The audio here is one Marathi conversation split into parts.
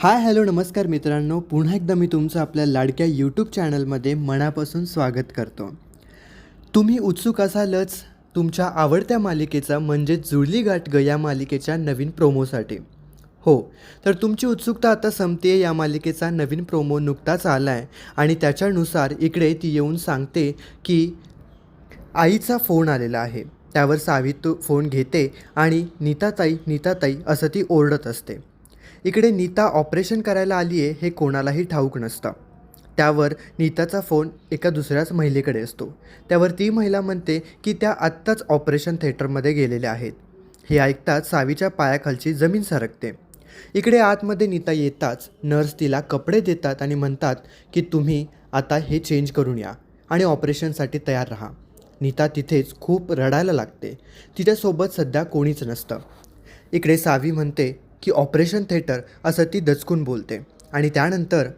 हाय हॅलो नमस्कार मित्रांनो. पुन्हा एकदा मी तुमचं आपल्या लाडक्या यूट्यूब चॅनलमध्ये मनापासून स्वागत करतो. तुम्ही उत्सुक असालच तुमच्या आवडत्या मालिकेचा म्हणजे जुळली गाठ ग या मालिकेच्या नवीन प्रोमोसाठी. हो तर तुमची उत्सुकता आता संपते या मालिकेचा नवीन प्रोमो नुकताच आला आहे आणि त्याच्यानुसार इकडे ती येऊन सांगते की आईचा फोन आलेला आहे. त्यावर सावित फोन घेते आणि नीताताई नीताताई असं ती ओरडत असते. इकडे नीता ऑपरेशन करायला आली आहे हे कोणालाही ठाऊक नसतं. त्यावर नीताचा फोन एका दुसऱ्याच महिलेकडे असतो. त्यावर ती महिला म्हणते की त्या आत्ताच ऑपरेशन थिएटरमध्ये गेलेल्या आहेत. हे ऐकताच सावीच्या पायाखालची जमीन सरकते. इकडे आतमध्ये नीता येताच नर्स तिला कपडे देतात आणि म्हणतात की तुम्ही आता हे चेंज करून या आणि ऑपरेशनसाठी तयार राहा. नीता तिथेच खूप रडायला लागते. तिच्यासोबत सध्या कोणीच नसतं. इकडे सावी म्हणते की ऑपरेशन थेटर असं ती दचकून बोलते. आणि त्यानंतर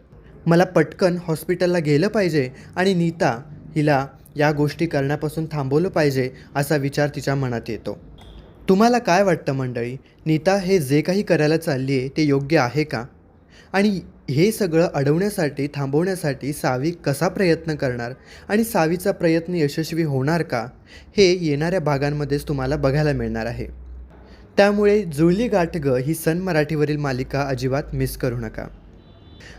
मला पटकन हॉस्पिटलला गेलं पाहिजे आणि नीता हिला या गोष्टी करण्यापासून थांबवलं पाहिजे असा विचार तिच्या मनात येतो. तुम्हाला काय वाटतं मंडळी? नीता हे जे काही करायला चालली आहे ते योग्य आहे का? आणि हे सगळं अडवण्यासाठी थांबवण्यासाठी सावी कसा प्रयत्न करणार? आणि सावीचा प्रयत्न यशस्वी होणार का? हे येणाऱ्या भागांमध्येच तुम्हाला बघायला मिळणार आहे. त्यामुळे जुळली गाठ ग ही सन मराठीवरील मालिका अजिबात मिस करू नका.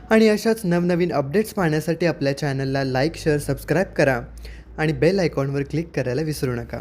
आणि अशाच नवनवीन अपडेट्स पाहण्यासाठी आपल्या चॅनलला लाईक शेअर सबस्क्राईब करा आणि बेल आयकॉनवर क्लिक करायला विसरू नका.